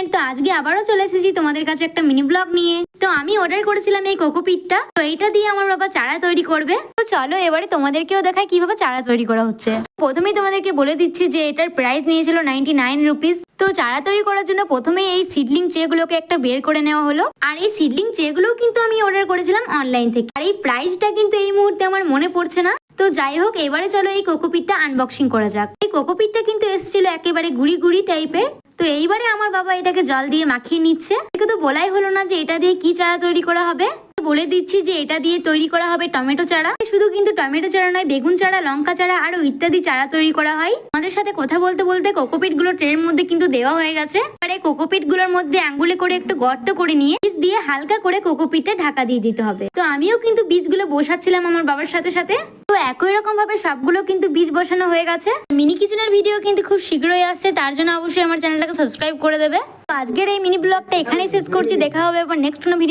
Friend তো আজকে আবারও চলে এসেছি তোমাদের কাছে একটা মিনি ব্লগ নিয়ে। তো আমি অর্ডার করেছিলাম এই কোকোপিটটা তো এইটা দিয়ে আমার বাবা চারা তৈরি করবে। তো চলো এবারে তোমাদেরকেও দেখায় কীভাবে চারা তৈরি করা হচ্ছে। প্রথমেই তোমাদেরকে বলে দিচ্ছি যে এটার প্রাইস নিয়েছিল নাইনটি নাইন রুপিস তো চারা তৈরি করার জন্য প্রথমেই এই সিডলিং ট্রে গুলোকে একটা বের করে নেওয়া হলো। আর এই সিডলিং ট্রে গুলো কিন্তু আমি অর্ডার করেছিলাম অনলাইন থেকে। আর এই প্রাইসটা কিন্তু এই মুহূর্তে আমার মনে পড়ছে না। তো যাই হোক, এবারে চলো এই কোকোপিটটা আনবক্সিং করা যাক। এই কোকোপিটটা কিন্তু এসেছিল একেবারে গুড়ি গুড়ি টাইপের তো এইবারে আমার বাবা এটাকে জল দিয়ে মাখিয়ে নিচ্ছে। একে তো বলাই হলো না যে এটা দিয়ে কি চারা তৈরি করা হবে। বলে দিচ্ছি যে এটা দিয়ে তৈরি করা হবে টমেটো চারা। শুধু কিন্তু টমেটো চারা নয়, বেগুন চারা, লঙ্কা চারা, আরও ইত্যাদি চারা তৈরি করা হয়। আমাদের সাথে কথা বলতে বলতে কোকোপিটগুলো ট্রের মধ্যে কিন্তু দেওয়া হয়ে গেছে। আর এই কোকোপিটগুলোর মধ্যে আঙ্গুলে করে একটু গর্ত করে নিয়ে বীজ দিয়ে হালকা করে কোকোপিটে ঢাকা দিয়ে দিতে হবে। তো আমিও কিন্তু বীজগুলো বসাচ্ছিলাম আমার বাবার সাথে সাথে। একই রকম ভাবে সবগুলো কিন্তু বীজ বসানো হয়ে গেছে। মিনি কিচেনের ভিডিও কিন্তু খুব শীঘ্রই আসছে, তার জন্য অবশ্যই আমার চ্যানেলটাকে সাবস্ক্রাইব করে দেবে। তো আজকের এই মিনি ব্লগটা এখানেই শেষ করছি, দেখা হবে আবার নেক্সট কোনো ভিডিও